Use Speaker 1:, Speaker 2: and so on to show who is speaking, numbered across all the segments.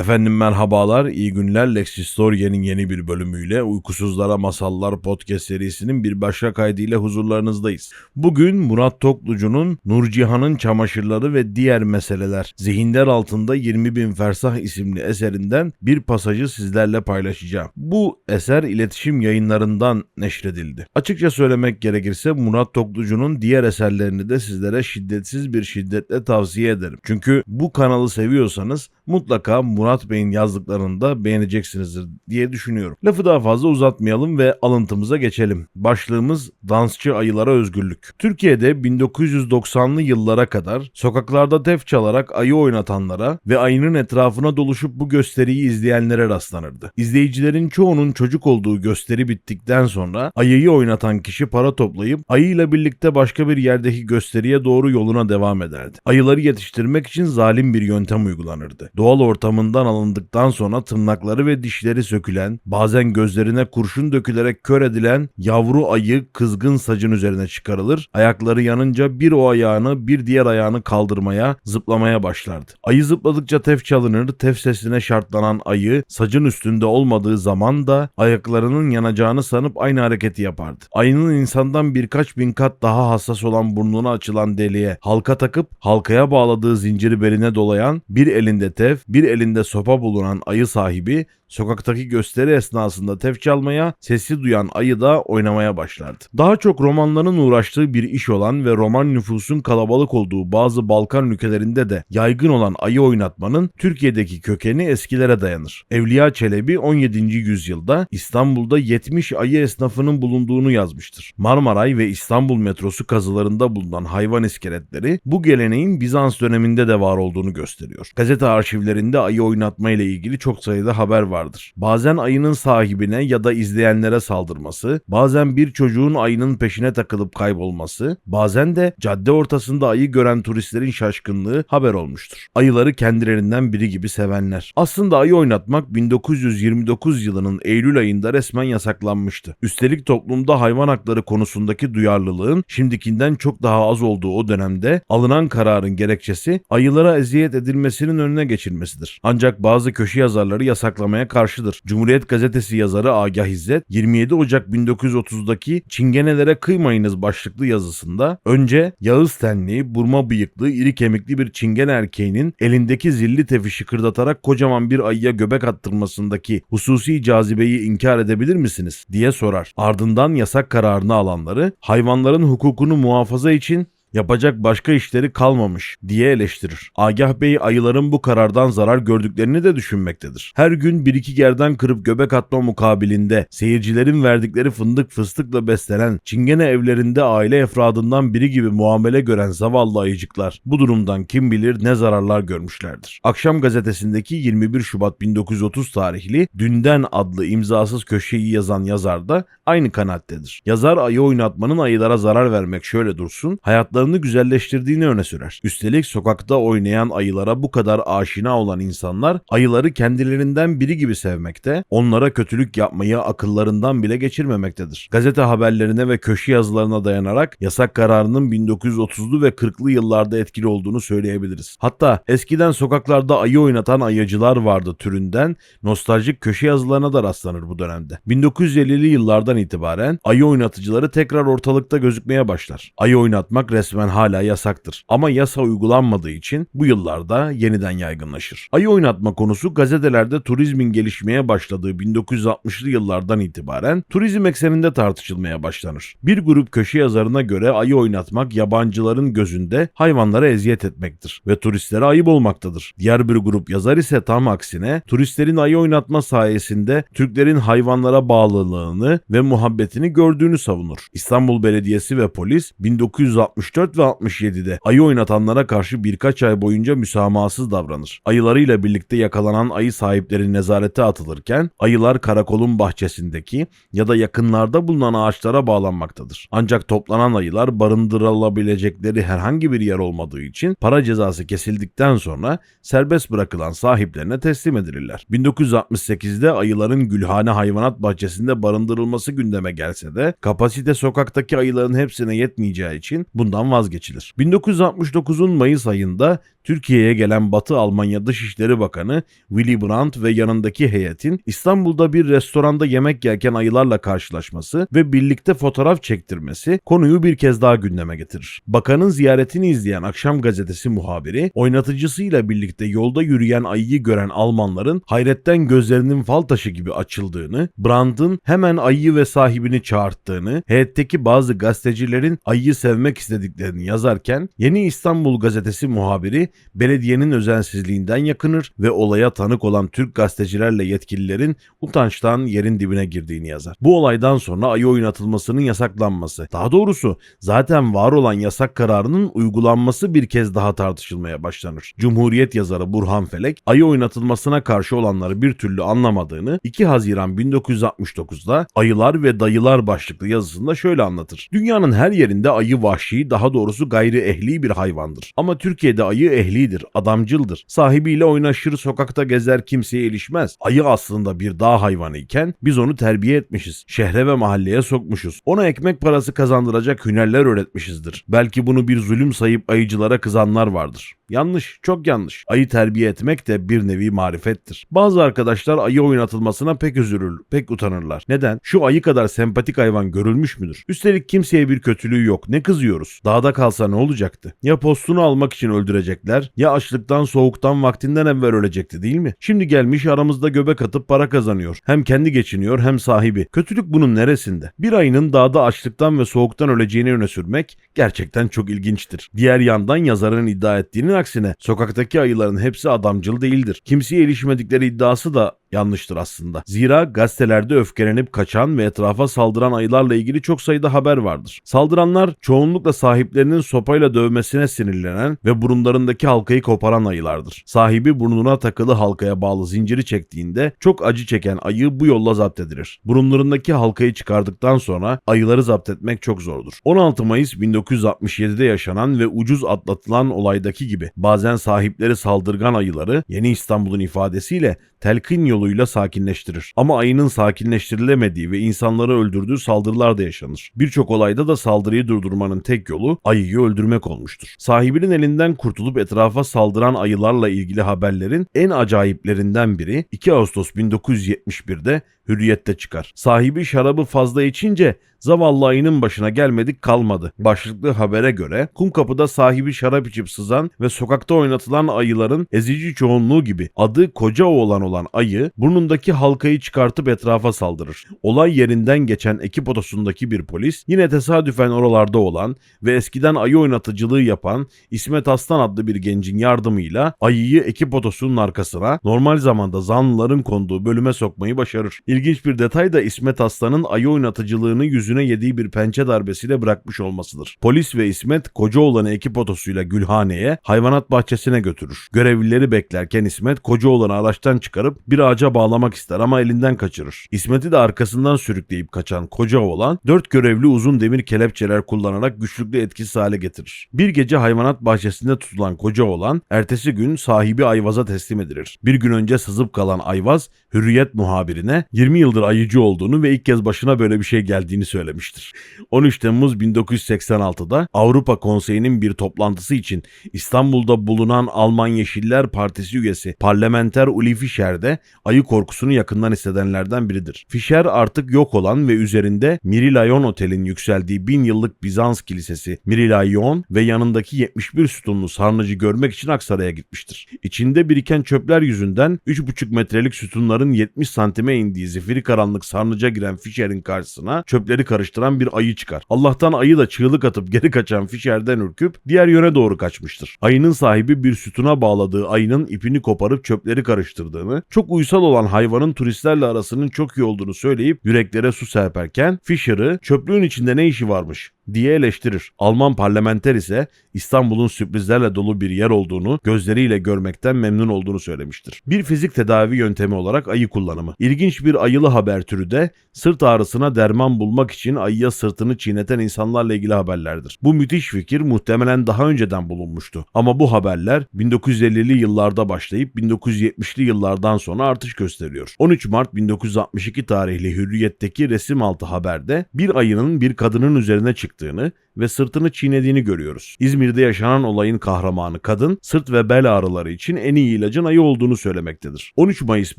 Speaker 1: Efendim merhabalar, iyi günler. Lexistoria'nın yeni bir bölümüyle Uykusuzlara Masallar podcast serisinin bir başka kaydıyla huzurlarınızdayız. Bugün Murat Toklucu'nun Nurcihan'ın Çamaşırları ve Diğer Meseleler Zihinler Altında 20 Bin Fersah isimli eserinden bir pasajı sizlerle paylaşacağım. Bu eser iletişim yayınlarından neşredildi. Açıkça söylemek gerekirse Murat Toklucu'nun diğer eserlerini de sizlere şiddetsiz bir şiddetle tavsiye ederim. Çünkü bu kanalı seviyorsanız mutlaka Murat Bey'in yazdıklarını da beğeneceksinizdir diye düşünüyorum. Lafı daha fazla uzatmayalım ve alıntımıza geçelim. Başlığımız dansçı ayılara özgürlük. Türkiye'de 1990'lı yıllara kadar sokaklarda tef çalarak ayı oynatanlara ve ayının etrafına doluşup bu gösteriyi izleyenlere rastlanırdı. İzleyicilerin çoğunun çocuk olduğu gösteri bittikten sonra ayıyı oynatan kişi para toplayıp ayıyla birlikte başka bir yerdeki gösteriye doğru yoluna devam ederdi. Ayıları yetiştirmek için zalim bir yöntem uygulanırdı. Doğal ortamından alındıktan sonra tırnakları ve dişleri sökülen, bazen gözlerine kurşun dökülerek kör edilen yavru ayı kızgın sacın üzerine çıkarılır. Ayakları yanınca bir o ayağını bir diğer ayağını kaldırmaya, zıplamaya başlardı. Ayı zıpladıkça tef çalınır, tef sesine şartlanan ayı sacın üstünde olmadığı zaman da ayaklarının yanacağını sanıp aynı hareketi yapardı. Ayının insandan birkaç bin kat daha hassas olan burnuna açılan deliğe halka takıp halkaya bağladığı zinciri beline dolayan bir elinde tef, bir elinde sopa bulunan ayı sahibi sokaktaki gösteri esnasında tef çalmaya, sesi duyan ayı da oynamaya başlardı. Daha çok romanların uğraştığı bir iş olan ve roman nüfusun kalabalık olduğu bazı Balkan ülkelerinde de yaygın olan ayı oynatmanın Türkiye'deki kökeni eskilere dayanır. Evliya Çelebi 17. yüzyılda İstanbul'da 70 ayı esnafının bulunduğunu yazmıştır. Marmaray ve İstanbul metrosu kazılarında bulunan hayvan iskeletleri bu geleneğin Bizans döneminde de var olduğunu gösteriyor. Gazete arşivlerinde ayı oynatma ile ilgili çok sayıda haber vardır. Bazen ayının sahibine ya da izleyenlere saldırması, bazen bir çocuğun ayının peşine takılıp kaybolması, bazen de cadde ortasında ayı gören turistlerin şaşkınlığı haber olmuştur. Ayıları kendilerinden biri gibi sevenler. Aslında ayı oynatmak 1929 yılının Eylül ayında resmen yasaklanmıştı. Üstelik toplumda hayvan hakları konusundaki duyarlılığın şimdikinden çok daha az olduğu o dönemde alınan kararın gerekçesi ayılara eziyet edilmesinin önüne geçilmesidir. Ancak bazı köşe yazarları yasaklamaya karşıdır. Cumhuriyet Gazetesi yazarı Agah İzzet 27 Ocak 1930'daki Çingenelere kıymayınız başlıklı yazısında önce Yağız tenli, burma bıyıklı, iri kemikli bir çingene erkeğinin elindeki zilli tefi şıkırdatarak kocaman bir ayıya göbek attırmasındaki hususi cazibeyi inkar edebilir misiniz diye sorar. Ardından yasak kararını alanları hayvanların hukukunu muhafaza için yapacak başka işleri kalmamış diye eleştirir. Agah Bey ayıların bu karardan zarar gördüklerini de düşünmektedir. Her gün bir iki gerdan kırıp göbek atma mukabilinde seyircilerin verdikleri fındık fıstıkla beslenen çingene evlerinde aile efradından biri gibi muamele gören zavallı ayıcıklar bu durumdan kim bilir ne zararlar görmüşlerdir. Akşam gazetesindeki 21 Şubat 1930 tarihli Dünden adlı imzasız köşeyi yazan yazar da aynı kanaattedir. Yazar ayı oynatmanın ayılara zarar vermek şöyle dursun, hayatlarını güzelleştirdiğini öne sürer. Üstelik sokakta oynayan ayılara bu kadar aşina olan insanlar ayıları kendilerinden biri gibi sevmekte, onlara kötülük yapmayı akıllarından bile geçirmemektedir. Gazete haberlerine ve köşe yazılarına dayanarak yasak kararının 1930'lu ve 40'lı yıllarda etkili olduğunu söyleyebiliriz. Hatta eskiden sokaklarda ayı oynatan ayıcılar vardı türünden nostaljik köşe yazılarına da rastlanır bu dönemde. 1950'li yıllardan itibaren ayı oynatıcıları tekrar ortalıkta gözükmeye başlar. Ayı oynatmak resmen hala yasaktır. Ama yasa uygulanmadığı için bu yıllarda yeniden yaygınlaşır. Ayı oynatma konusu gazetelerde turizmin gelişmeye başladığı 1960'lı yıllardan itibaren turizm ekseninde tartışılmaya başlanır. Bir grup köşe yazarına göre ayı oynatmak yabancıların gözünde hayvanlara eziyet etmektir ve turistlere ayıp olmaktadır. Diğer bir grup yazar ise tam aksine turistlerin ayı oynatma sayesinde Türklerin hayvanlara bağlılığını ve muhabbetini gördüğünü savunur. İstanbul Belediyesi ve polis 1964 ve 67'de ayı oynatanlara karşı birkaç ay boyunca müsamahasız davranır. Ayılarıyla birlikte yakalanan ayı sahipleri nezarete atılırken ayılar karakolun bahçesindeki ya da yakınlarda bulunan ağaçlara bağlanmaktadır. Ancak toplanan ayılar barındırılabilecekleri herhangi bir yer olmadığı için para cezası kesildikten sonra serbest bırakılan sahiplerine teslim edilirler. 1968'de ayıların Gülhane Hayvanat Bahçesi'nde barındırılması gündeme gelse de kapasite sokaktaki ayıların hepsine yetmeyeceği için bundan vazgeçilir. 1969'un Mayıs ayında Türkiye'ye gelen Batı Almanya Dışişleri Bakanı Willy Brandt ve yanındaki heyetin İstanbul'da bir restoranda yemek yerken ayılarla karşılaşması ve birlikte fotoğraf çektirmesi konuyu bir kez daha gündeme getirir. Bakanın ziyaretini izleyen Akşam Gazetesi muhabiri oynatıcısıyla birlikte yolda yürüyen ayıyı gören Almanların hayretten gözlerinin fal taşı gibi açıldığını, Brandt'ın hemen ayıyı ve sahibini çağırttığını, heyetteki bazı gazetecilerin ayıyı sevmek istediklerini yazarken Yeni İstanbul Gazetesi muhabiri belediyenin özensizliğinden yakınır ve olaya tanık olan Türk gazetecilerle yetkililerin utançtan yerin dibine girdiğini yazar. Bu olaydan sonra ayı oynatılmasının yasaklanması, daha doğrusu zaten var olan yasak kararının uygulanması bir kez daha tartışılmaya başlanır. Cumhuriyet yazarı Burhan Felek, ayı oynatılmasına karşı olanları bir türlü anlamadığını 2 Haziran 1969'da Ayılar ve Dayılar başlıklı yazısında şöyle anlatır. Dünyanın her yerinde ayı vahşi, daha doğrusu gayri ehli bir hayvandır. Ama Türkiye'de ayı ehlidir, adamcıldır. Sahibiyle oynaşır, sokakta gezer, kimseye ilişmez. Ayı aslında bir dağ hayvanı iken biz onu terbiye etmişiz. Şehre ve mahalleye sokmuşuz. Ona ekmek parası kazandıracak hünerler öğretmişizdir. Belki bunu bir zulüm sayıp ayıcılara kızanlar vardır. Yanlış, çok yanlış. Ayı terbiye etmek de bir nevi marifettir. Bazı arkadaşlar ayı oynatılmasına pek üzülür, pek utanırlar. Neden? Şu ayı kadar sempatik hayvan görülmüş müdür? Üstelik kimseye bir kötülüğü yok. Ne kızıyoruz? Dağda kalsa ne olacaktı? Ya postunu almak için öldürecekler, ya açlıktan, soğuktan vaktinden evvel ölecekti değil mi? Şimdi gelmiş aramızda göbek atıp para kazanıyor. Hem kendi geçiniyor hem sahibi. Kötülük bunun neresinde? Bir ayının dağda açlıktan ve soğuktan öleceğini öne sürmek gerçekten çok ilginçtir. Diğer yandan yazarın iddia ettiğinin aksine sokaktaki ayıların hepsi adamcıl değildir. Kimseye ilişmedikleri iddiası da yanlıştır aslında. Zira gazetelerde öfkelenip kaçan ve etrafa saldıran ayılarla ilgili çok sayıda haber vardır. Saldıranlar çoğunlukla sahiplerinin sopayla dövmesine sinirlenen ve burunlarındaki halkayı koparan ayılardır. Sahibi burnuna takılı halkaya bağlı zinciri çektiğinde çok acı çeken ayı bu yolla zapt edilir. Burunlarındaki halkayı çıkardıktan sonra ayıları zapt etmek çok zordur. 16 Mayıs 1967'de yaşanan ve ucuz atlatılan olaydaki gibi bazen sahipleri saldırgan ayıları Yeni İstanbul'un ifadesiyle telkin yoluyla sakinleştirir. Ama ayının sakinleştirilemediği ve insanları öldürdüğü saldırılar da yaşanır. Birçok olayda da saldırıyı durdurmanın tek yolu ayıyı öldürmek olmuştur. Sahibinin elinden kurtulup etrafa saldıran ayılarla ilgili haberlerin en acayiplerinden biri 2 Ağustos 1971'de Hürriyet'te çıkar. Sahibi şarabı fazla içince zavallı ayının başına gelmedik kalmadı. Başlıklı habere göre Kumkapı'da sahibi şarap içip sızan ve sokakta oynatılan ayıların ezici çoğunluğu gibi adı koca oğlan olan ayı burnundaki halkayı çıkartıp etrafa saldırır. Olay yerinden geçen ekip otosundaki bir polis yine tesadüfen oralarda olan ve eskiden ayı oynatıcılığı yapan İsmet Aslan adlı bir gencin yardımıyla ayıyı ekip otosunun arkasına normal zamanda zanlıların konduğu bölüme sokmayı başarır. İlginç bir detay da İsmet Aslan'ın ayı oynatıcılığını yüzüne yediği bir pençe darbesiyle bırakmış olmasıdır. Polis ve İsmet Kocaoğlan'ı ekip otosuyla Gülhane'ye hayvanat bahçesine götürür. Görevlileri beklerken İsmet Kocaoğlan'ı araçtan çıkarıp bir ağaca bağlamak ister ama elinden kaçırır. İsmet'i de arkasından sürükleyip kaçan Kocaoğlan dört görevli uzun demir kelepçeler kullanarak güçlükle etkisiz hale getirir. Bir gece hayvanat bahçesinde tutulan Kocaoğlan ertesi gün sahibi Ayvaz'a teslim edilir. Bir gün önce sızıp kalan Ayvaz Hürriyet muhabirine 20 yıldır ayıcı olduğunu ve ilk kez başına böyle bir şey geldiğini söylemiştir. 13 Temmuz 1986'da Avrupa Konseyi'nin bir toplantısı için İstanbul'da bulunan Alman Yeşiller Partisi üyesi parlamenter Uli Fischer de ayı korkusunu yakından hissedenlerden biridir. Fischer artık yok olan ve üzerinde Mirilayon Otel'in yükseldiği bin yıllık Bizans kilisesi Mirilayon ve yanındaki 71 sütunlu sarnıcı görmek için Aksaray'a gitmiştir. İçinde biriken çöpler yüzünden 3,5 metrelik sütunların 70 santime indiği zifiri karanlık sarnıca giren Fischer'in karşısına çöpleri karıştıran bir ayı çıkar. Allah'tan ayı da çığlık atıp geri kaçan Fischer'den ürküp diğer yöne doğru kaçmıştır. Ayının sahibi bir sütuna bağladığı ayının ipini koparıp çöpleri karıştırdığını, çok uysal olan hayvanın turistlerle arasının çok iyi olduğunu söyleyip yüreklere su serperken Fischer'ı çöplüğün içinde ne işi varmış diye eleştirir. Alman parlamenter ise İstanbul'un sürprizlerle dolu bir yer olduğunu gözleriyle görmekten memnun olduğunu söylemiştir. Bir fizik tedavi yöntemi olarak ayı kullanımı. İlginç bir ayılı haber türü de sırt ağrısına derman bulmak için ayıya sırtını çiğneten insanlarla ilgili haberlerdir. Bu müthiş fikir muhtemelen daha önceden bulunmuştu. Ama bu haberler 1950'li yıllarda başlayıp 1970'li yıllardan sonra artış gösteriyor. 13 Mart 1962 tarihli Hürriyet'teki resim altı haberde bir ayının bir kadının üzerine çıktı çıktığını ve sırtını çiğnediğini görüyoruz. İzmir'de yaşanan olayın kahramanı kadın sırt ve bel ağrıları için en iyi ilacın ayı olduğunu söylemektedir. 13 Mayıs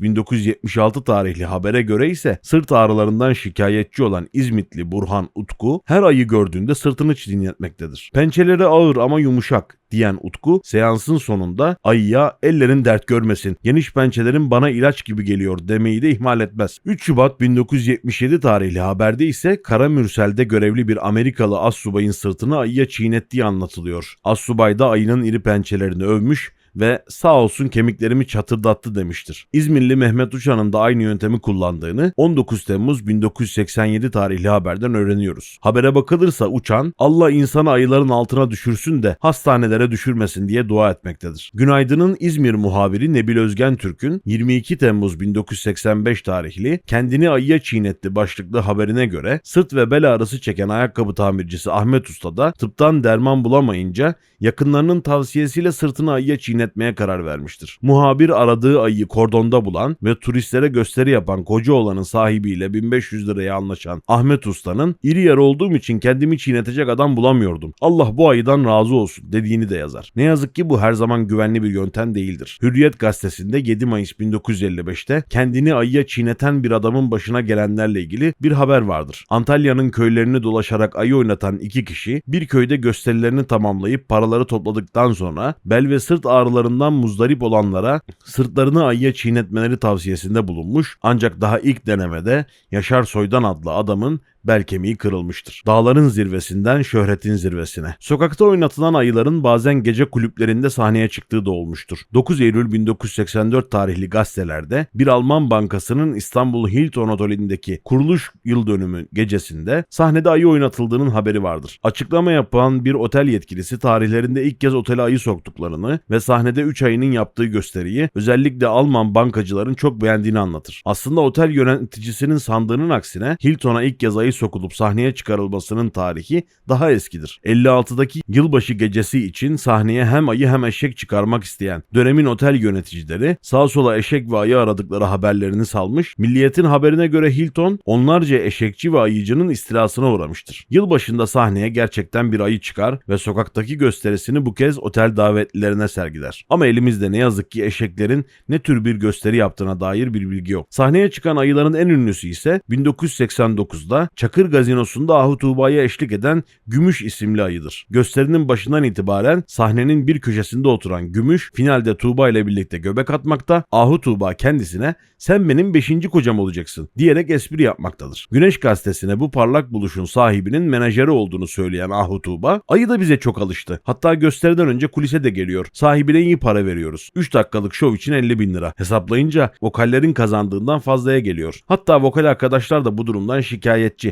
Speaker 1: 1976 tarihli habere göre ise sırt ağrılarından şikayetçi olan İzmitli Burhan Utku her ayı gördüğünde sırtını çiğnetmektedir. Pençeleri ağır ama yumuşak diyen Utku seansın sonunda ayıya ellerin dert görmesin geniş pençelerin bana ilaç gibi geliyor demeyi de ihmal etmez. 3 Şubat 1977 tarihli haberde ise Kara Mürsel'de görevli bir Amerikalı assubayın sırtını ayıya çiğnettiği anlatılıyor. Assubay da ayının iri pençelerini övmüş ve sağ olsun kemiklerimi çatırdattı demiştir. İzmirli Mehmet Uçan'ın da aynı yöntemi kullandığını 19 Temmuz 1987 tarihli haberden öğreniyoruz. Habere bakılırsa Uçan Allah insanı ayıların altına düşürsün de hastanelere düşürmesin diye dua etmektedir. Günaydın'ın İzmir muhabiri Nebil Özgen Türk'ün 22 Temmuz 1985 tarihli kendini ayıya çiğnetti başlıklı haberine göre sırt ve bel ağrısı çeken ayakkabı tamircisi Ahmet Usta da tıptan derman bulamayınca yakınlarının tavsiyesiyle sırtını ayıya çiğnetmeye karar vermiştir. Muhabir aradığı ayıyı kordonda bulan ve turistlere gösteri yapan koca olanın sahibiyle 1500 liraya anlaşan Ahmet Usta'nın iri yarı olduğum için kendimi çiğnetecek adam bulamıyordum. Allah bu ayıdan razı olsun dediğini de yazar. Ne yazık ki bu her zaman güvenli bir yöntem değildir. Hürriyet gazetesinde 7 Mayıs 1955'te kendini ayıya çiğneten bir adamın başına gelenlerle ilgili bir haber vardır. Antalya'nın köylerini dolaşarak ayı oynatan iki kişi bir köyde gösterilerini tamamlayıp paraları topladıktan sonra bel ve sırt ağrılarından muzdarip olanlara sırtlarını ayıya çiğnetmeleri tavsiyesinde bulunmuş. Ancak daha ilk denemede Yaşar Soydan adlı adamın bel kemiği kırılmıştır. Dağların zirvesinden şöhretin zirvesine. Sokakta oynatılan ayıların bazen gece kulüplerinde sahneye çıktığı da olmuştur. 9 Eylül 1984 tarihli gazetelerde bir Alman bankasının İstanbul Hilton Oteli'ndeki kuruluş yıl dönümü gecesinde sahnede ayı oynatıldığının haberi vardır. Açıklama yapan bir otel yetkilisi tarihlerinde ilk kez otele ayı soktuklarını ve sahnede 3 ayının yaptığı gösteriyi özellikle Alman bankacıların çok beğendiğini anlatır. Aslında otel yöneticisinin sandığının aksine Hilton'a ilk kez ayı sokulup sahneye çıkarılmasının tarihi daha eskidir. 56'daki yılbaşı gecesi için sahneye hem ayı hem eşek çıkarmak isteyen dönemin otel yöneticileri sağ sola eşek ve ayı aradıkları haberlerini salmış. Milliyetin haberine göre Hilton onlarca eşekçi ve ayıcının istilasına uğramıştır. Yılbaşında sahneye gerçekten bir ayı çıkar ve sokaktaki gösterisini bu kez otel davetlilerine sergiler. Ama elimizde ne yazık ki eşeklerin ne tür bir gösteri yaptığına dair bir bilgi yok. Sahneye çıkan ayıların en ünlüsü ise 1989'da Çakır Gazinosu'nda Ahu Tuğba'ya eşlik eden Gümüş isimli ayıdır. Gösterinin başından itibaren sahnenin bir köşesinde oturan Gümüş finalde Tuğba ile birlikte göbek atmakta. Ahu Tuğba kendisine sen benim beşinci kocam olacaksın diyerek espri yapmaktadır. Güneş gazetesine bu parlak buluşun sahibinin menajeri olduğunu söyleyen Ahu Tuğba ayı da bize çok alıştı. Hatta gösteriden önce kulise de geliyor. Sahibine iyi para veriyoruz. 3 dakikalık şov için 50 bin lira. Hesaplayınca vokallerin kazandığından fazlaya geliyor. Hatta vokal arkadaşlar da bu durumdan şikayetçi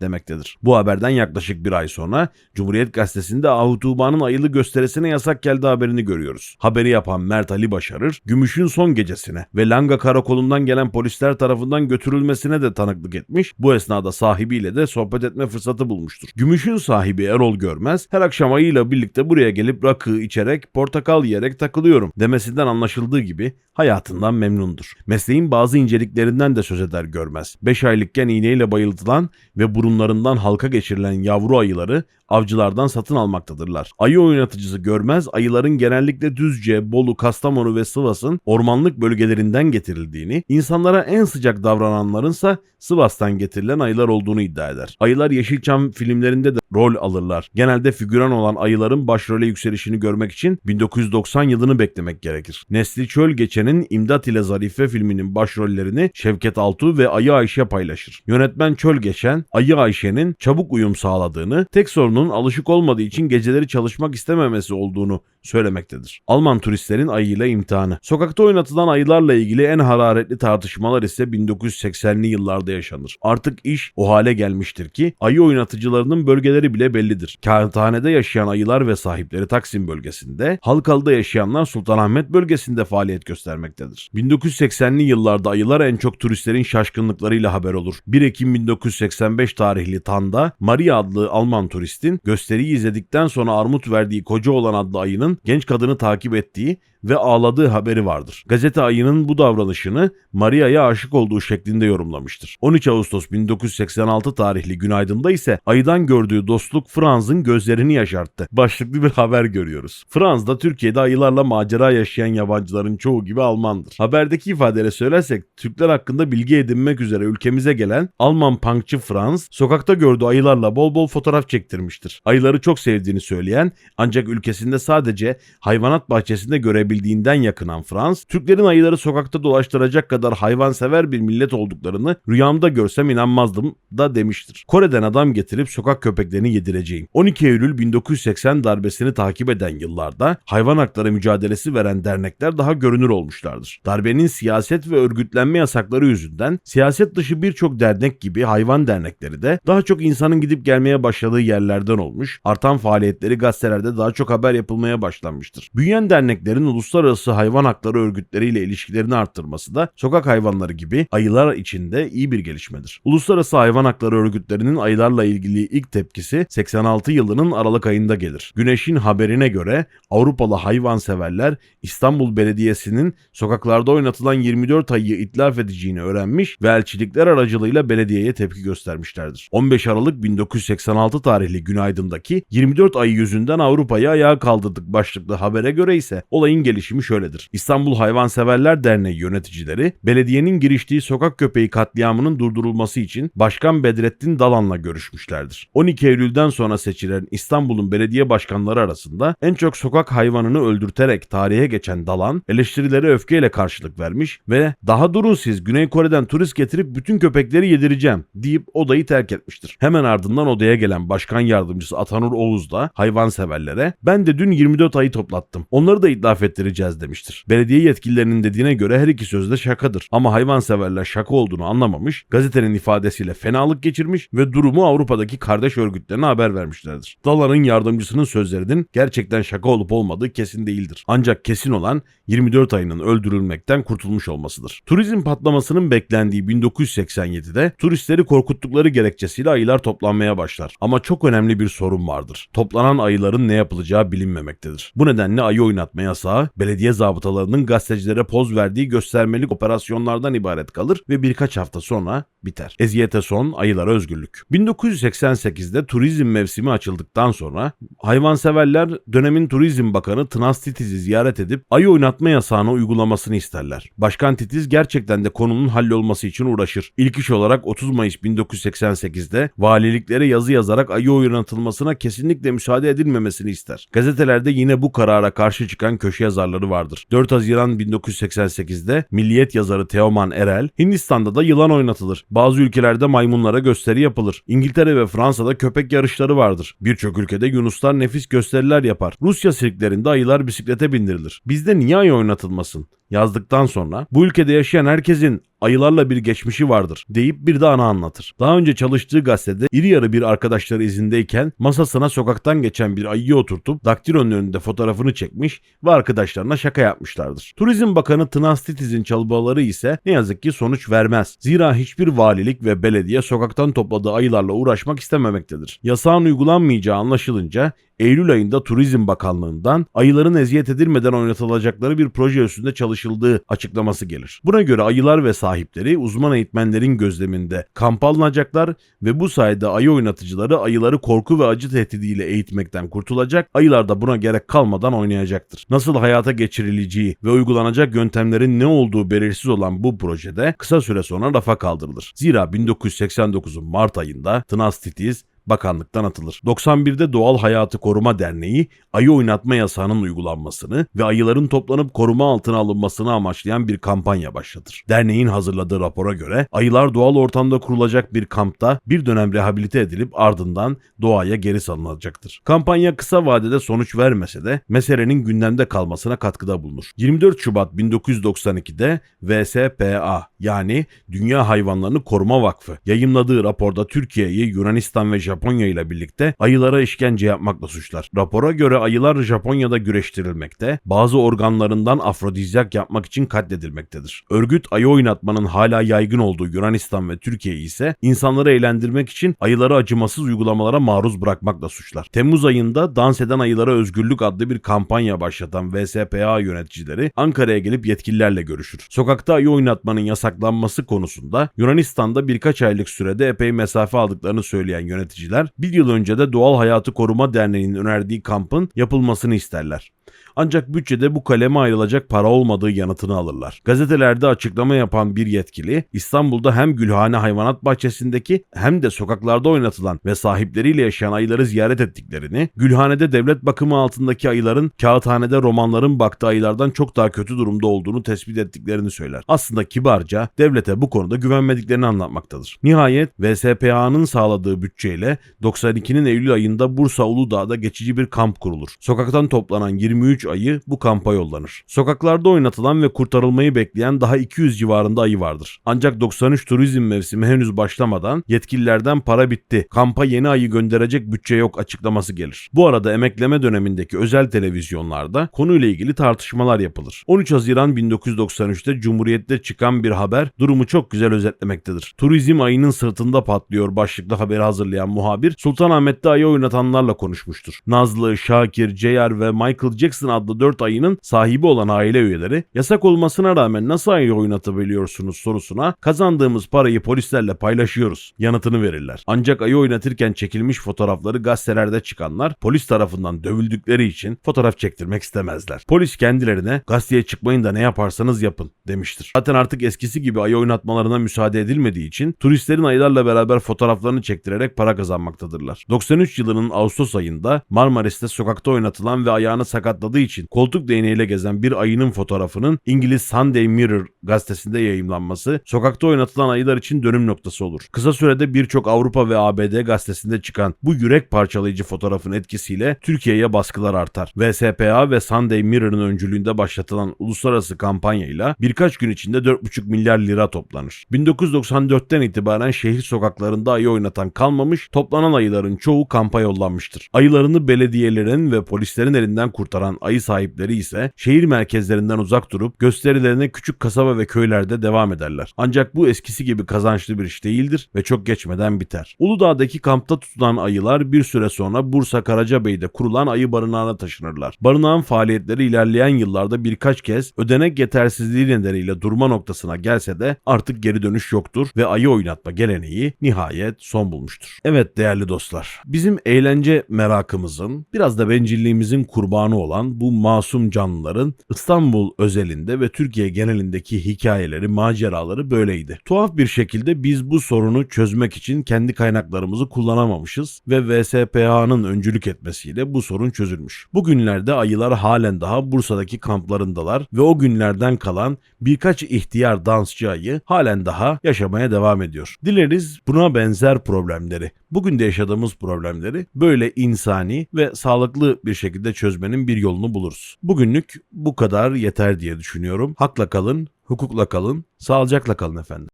Speaker 1: demektedir. Bu haberden yaklaşık bir ay sonra Cumhuriyet Gazetesi'nde Ahu Tuğba'nın ayılı gösterisine yasak geldi haberini görüyoruz. Haberi yapan Mert Ali Başarır, Gümüş'ün son gecesine ve Langa Karakolu'ndan gelen polisler tarafından götürülmesine de tanıklık etmiş. Bu esnada sahibiyle de sohbet etme fırsatı bulmuştur. Gümüş'ün sahibi Erol Görmez, her akşam ayıyla birlikte buraya gelip rakı içerek, portakal yiyerek takılıyorum demesinden anlaşıldığı gibi hayatından memnundur. Mesleğin bazı inceliklerinden de söz eder Görmez. 5 aylıkken iğneyle bayıltılan ve burunlarından halka geçirilen yavru ayıları avcılardan satın almaktadırlar. Ayı oynatıcısı görmez ayıların genellikle Düzce, Bolu, Kastamonu ve Sivas'ın ormanlık bölgelerinden getirildiğini, insanlara en sıcak davrananlarınsa Sivas'tan getirilen ayılar olduğunu iddia eder. Ayılar Yeşilçam filmlerinde de rol alırlar. Genelde figüran olan ayıların başrole yükselişini görmek için 1990 yılını beklemek gerekir. Nesli Çöl Geçen'in İmdat ile Zarife filminin başrollerini Şevket Altuğ ve Ayı Ayşe paylaşır. Yönetmen Çöl Geçen, Ayı Ayşe'nin çabuk uyum sağladığını, tek sorunun alışık olmadığı için geceleri çalışmak istememesi olduğunu söylemektedir. Alman turistlerin ayıyla imtihanı. Sokakta oynatılan ayılarla ilgili en hararetli tartışmalar ise 1980'li yıllarda yaşanır. Artık iş o hale gelmiştir ki ayı oynatıcılarının bölgeleri bile bellidir. Kağıthanede yaşayan ayılar ve sahipleri Taksim bölgesinde, Halkalı'da yaşayanlar Sultanahmet bölgesinde faaliyet göstermektedir. 1980'li yıllarda ayılar en çok turistlerin şaşkınlıklarıyla haber olur. 1 Ekim 1985 tarihli Tanda, Maria adlı Alman turistin gösteriyi izledikten sonra armut verdiği koca olan adlı ayının genç kadını takip ettiği ve ağladığı haberi vardır. Gazete ayının bu davranışını Maria'ya aşık olduğu şeklinde yorumlamıştır. 13 Ağustos 1986 tarihli Günaydın'da ise ayıdan gördüğü dostluk Franz'ın gözlerini yaşarttı. Başlıklı bir haber görüyoruz. Franz da Türkiye'de ayılarla macera yaşayan yabancıların çoğu gibi Almandır. Haberdeki ifadeyle söylersek Türkler hakkında bilgi edinmek üzere ülkemize gelen Alman punkçı Franz sokakta gördüğü ayılarla bol bol fotoğraf çektirmiştir. Ayıları çok sevdiğini söyleyen ancak ülkesinde sadece hayvanat bahçesinde görebildiğinden yakınan Franz, Türklerin ayıları sokakta dolaştıracak kadar hayvansever bir millet olduklarını rüyamda görsem inanmazdım da demiştir. Kore'den adam getirip sokak köpeklerini yedireceğim. 12 Eylül 1980 darbesini takip eden yıllarda hayvan hakları mücadelesi veren dernekler daha görünür olmuşlardır. Darbenin siyaset ve örgütlenme yasakları yüzünden siyaset dışı birçok dernek gibi hayvan dernekleri de daha çok insanın gidip gelmeye başladığı yerlerden olmuş, artan faaliyetleri gazetelerde daha çok haber yapılmaya başlanmıştır. Büyüyen derneklerin uluslararası hayvan hakları örgütleriyle ilişkilerini arttırması da sokak hayvanları gibi ayılar için de iyi bir gelişmedir. Uluslararası hayvan hakları örgütlerinin ayılarla ilgili ilk tepkisi 86 yılının Aralık ayında gelir. Güneş'in haberine göre Avrupalı hayvanseverler İstanbul Belediyesi'nin sokaklarda oynatılan 24 ayıyı itlaf edeceğini öğrenmiş ve elçilikler aracılığıyla belediyeye tepki göstermişlerdir. 15 Aralık 1986 tarihli Günaydın'daki 24 ayı yüzünden Avrupa'yı ayağa kaldırdık başlıklı habere göre ise olayın gelişimi şöyledir. İstanbul Hayvanseverler Derneği yöneticileri belediyenin giriştiği sokak köpeği katliamının durdurulması için Başkan Bedrettin Dalan'la görüşmüşlerdir. 12 Eylül'den sonra seçilen İstanbul'un belediye başkanları arasında en çok sokak hayvanını öldürterek tarihe geçen Dalan eleştirilere öfkeyle karşılık vermiş ve daha durun siz Güney Kore'den turist getirip bütün köpekleri yedireceğim deyip odayı terk etmiştir. Hemen ardından odaya gelen başkan yardımcısı Atanur Oğuz da hayvanseverlere ben de dün 24 ayı toplattım. Onları da itlaf ettireceğiz demiştir. Belediye yetkililerinin dediğine göre her iki söz de şakadır. Ama hayvanseverler şaka olduğunu anlamamış, gazetenin ifadesiyle fenalık geçirmiş ve durumu Avrupa'daki kardeş örgütlerine haber vermişlerdir. Dalan'ın yardımcısının sözlerinin gerçekten şaka olup olmadığı kesin değildir. Ancak kesin olan 24 ayının öldürülmekten kurtulmuş olmasıdır. Turizm patlamasının beklendiği 1987'de turistleri korkuttukları gerekçesiyle ayılar toplanmaya başlar. Ama çok önemli bir sorun vardır. Toplanan ayıların ne yapılacağı bilinmemektedir. Bu nedenle ayı oynatma yasağı belediye zabıtalarının gazetecilere poz verdiği göstermelik operasyonlardan ibaret kalır ve birkaç hafta sonra biter. Eziyete son, ayılara özgürlük. 1988'de turizm mevsimi açıldıktan sonra hayvanseverler dönemin Turizm Bakanı Tınas Titiz'i ziyaret edip ayı oynatma yasağını uygulamasını isterler. Başkan Titiz gerçekten de konunun hallolması için uğraşır. İlk iş olarak 30 Mayıs 1988'de valiliklere yazı yazarak ayı oynatılmasına kesinlikle müsaade edilmemesini ister. Gazetelerde yine bu karara karşı çıkan köşe yazarları vardır. 4 Haziran 1988'de Milliyet yazarı Teoman Erel, Hindistan'da da yılan oynatılır. Bazı ülkelerde maymunlara gösteri yapılır. İngiltere ve Fransa'da köpek yarışları vardır. Birçok ülkede yunuslar nefis gösteriler yapar. Rusya sirklerinde ayılar bisiklete bindirilir. Bizde niye ayı oynatılmasın? yazdıktan sonra bu ülkede yaşayan herkesin ayılarla bir geçmişi vardır deyip bir de ana anlatır. Daha önce çalıştığı gazetede iri yarı bir arkadaşları izindeyken masasına sokaktan geçen bir ayıyı oturtup daktilonun önünde fotoğrafını çekmiş ve arkadaşlarına şaka yapmışlardır. Turizm Bakanı Tınas Titiz'in çalbaları ise ne yazık ki sonuç vermez. Zira hiçbir valilik ve belediye sokaktan topladığı ayılarla uğraşmak istememektedir. Yasağın uygulanmayacağı anlaşılınca Eylül ayında Turizm Bakanlığı'ndan ayıların eziyet edilmeden oynatılacakları bir proje üstünde çalışıldığı açıklaması gelir. Buna göre ayılar ve sahipleri uzman eğitmenlerin gözleminde kamp alınacaklar ve bu sayede ayı oynatıcıları ayıları korku ve acı tehdidiyle eğitmekten kurtulacak, ayılar da buna gerek kalmadan oynayacaktır. Nasıl hayata geçirileceği ve uygulanacak yöntemlerin ne olduğu belirsiz olan bu projede kısa süre sonra rafa kaldırılır. Zira 1989'un Mart ayında Tınas Titiz bakanlıktan atılır. 91'de Doğal Hayatı Koruma Derneği ayı oynatma yasağının uygulanmasını ve ayıların toplanıp koruma altına alınmasını amaçlayan bir kampanya başlatır. Derneğin hazırladığı rapora göre ayılar doğal ortamda kurulacak bir kampta bir dönem rehabilite edilip ardından doğaya geri salınacaktır. Kampanya kısa vadede sonuç vermese de meselenin gündemde kalmasına katkıda bulunur. 24 Şubat 1992'de VSPA yani Dünya Hayvanlarını Koruma Vakfı yayımladığı raporda Türkiye'yi Yunanistan ve Japonya ile birlikte ayılara işkence yapmakla suçlar. Rapora göre ayılar Japonya'da güreştirilmekte, bazı organlarından afrodizyak yapmak için katledilmektedir. Örgüt ayı oynatmanın hala yaygın olduğu Yunanistan ve Türkiye ise insanları eğlendirmek için ayıları acımasız uygulamalara maruz bırakmakla suçlar. Temmuz ayında Dans Eden Ayılara Özgürlük adlı bir kampanya başlatan VSPA yöneticileri Ankara'ya gelip yetkililerle görüşür. Sokakta ayı oynatmanın yasaklanması konusunda Yunanistan'da birkaç aylık sürede epey mesafe aldıklarını söyleyen yöneticiler bir yıl önce de Doğal Hayatı Koruma Derneği'nin önerdiği kampın yapılmasını isterler. Ancak bütçede bu kaleme ayrılacak para olmadığı yanıtını alırlar. Gazetelerde açıklama yapan bir yetkili İstanbul'da hem Gülhane Hayvanat Bahçesi'ndeki hem de sokaklarda oynatılan ve sahipleriyle yaşayan ayıları ziyaret ettiklerini, Gülhane'de devlet bakımı altındaki ayıların kağıthanede romanların baktığı ayılardan çok daha kötü durumda olduğunu tespit ettiklerini söyler. Aslında kibarca devlete bu konuda güvenmediklerini anlatmaktadır. Nihayet VSPA'nın sağladığı bütçeyle 92'nin Eylül ayında Bursa Uludağ'da geçici bir kamp kurulur. Sokaktan toplanan 23 ayı bu kampa yollanır. Sokaklarda oynatılan ve kurtarılmayı bekleyen daha 200 civarında ayı vardır. Ancak 93 turizm mevsimi henüz başlamadan yetkililerden para bitti. Kampa yeni ayı gönderecek bütçe yok açıklaması gelir. Bu arada emekleme dönemindeki özel televizyonlarda konuyla ilgili tartışmalar yapılır. 13 Haziran 1993'te Cumhuriyet'te çıkan bir haber durumu çok güzel özetlemektedir. Turizm ayının sırtında patlıyor başlıklı haberi hazırlayan muhabir Sultanahmet'te ayı oynatanlarla konuşmuştur. Nazlı, Şakir, Ceyar ve Michael Jackson adlı 4 ayının sahibi olan aile üyeleri yasak olmasına rağmen nasıl ayı oynatabiliyorsunuz sorusuna kazandığımız parayı polislerle paylaşıyoruz yanıtını verirler. Ancak ayı oynatırken çekilmiş fotoğrafları gazetelerde çıkanlar polis tarafından dövüldükleri için fotoğraf çektirmek istemezler. Polis kendilerine gazeteye çıkmayın da ne yaparsanız yapın demiştir. Zaten artık eskisi gibi ayı oynatmalarına müsaade edilmediği için turistlerin ayılarla beraber fotoğraflarını çektirerek para kazanmaktadırlar. 93 yılının Ağustos ayında Marmaris'te sokakta oynatılan ve ayağını sakatladığı için koltuk değneğiyle gezen bir ayının fotoğrafının İngiliz Sunday Mirror gazetesinde yayımlanması sokakta oynatılan ayılar için dönüm noktası olur. Kısa sürede birçok Avrupa ve ABD gazetesinde çıkan bu yürek parçalayıcı fotoğrafın etkisiyle Türkiye'ye baskılar artar. VSPA ve Sunday Mirror'ın öncülüğünde başlatılan uluslararası kampanyayla birkaç gün içinde 4,5 milyar lira toplanır. 1994'ten itibaren şehir sokaklarında ayı oynatan kalmamış, toplanan ayıların çoğu kampa yollanmıştır. Ayılarını belediyelerin ve polislerin elinden kurtaran ayı sahipleri ise şehir merkezlerinden uzak durup gösterilerine küçük kasaba ve köylerde devam ederler. Ancak bu eskisi gibi kazançlı bir iş değildir ve çok geçmeden biter. Uludağ'daki kampta tutulan ayılar bir süre sonra Bursa Karacabey'de kurulan ayı barınağına taşınırlar. Barınağın faaliyetleri ilerleyen yıllarda birkaç kez ödenek yetersizliği nedeniyle durma noktasına gelse de artık geri dönüş yoktur ve ayı oynatma geleneği nihayet son bulmuştur. Evet değerli dostlar, bizim eğlence merakımızın biraz da bencilliğimizin kurbanı olan bu masum canlıların İstanbul özelinde ve Türkiye genelindeki hikayeleri, maceraları böyleydi. Tuhaf bir şekilde biz bu sorunu çözmek için kendi kaynaklarımızı kullanamamışız ve VSPA'nın öncülük etmesiyle bu sorun çözülmüş. Bugünlerde ayılar halen daha Bursa'daki kamplarındalar ve o günlerden kalan birkaç ihtiyar dansçı ayı halen daha yaşamaya devam ediyor. Dileriz buna benzer problemleri, bugün de yaşadığımız problemleri böyle insani ve sağlıklı bir şekilde çözmenin bir yolunu buluruz. Bugünlük bu kadar yeter diye düşünüyorum. Hakla kalın, hukukla kalın, sağlıcakla kalın efendim.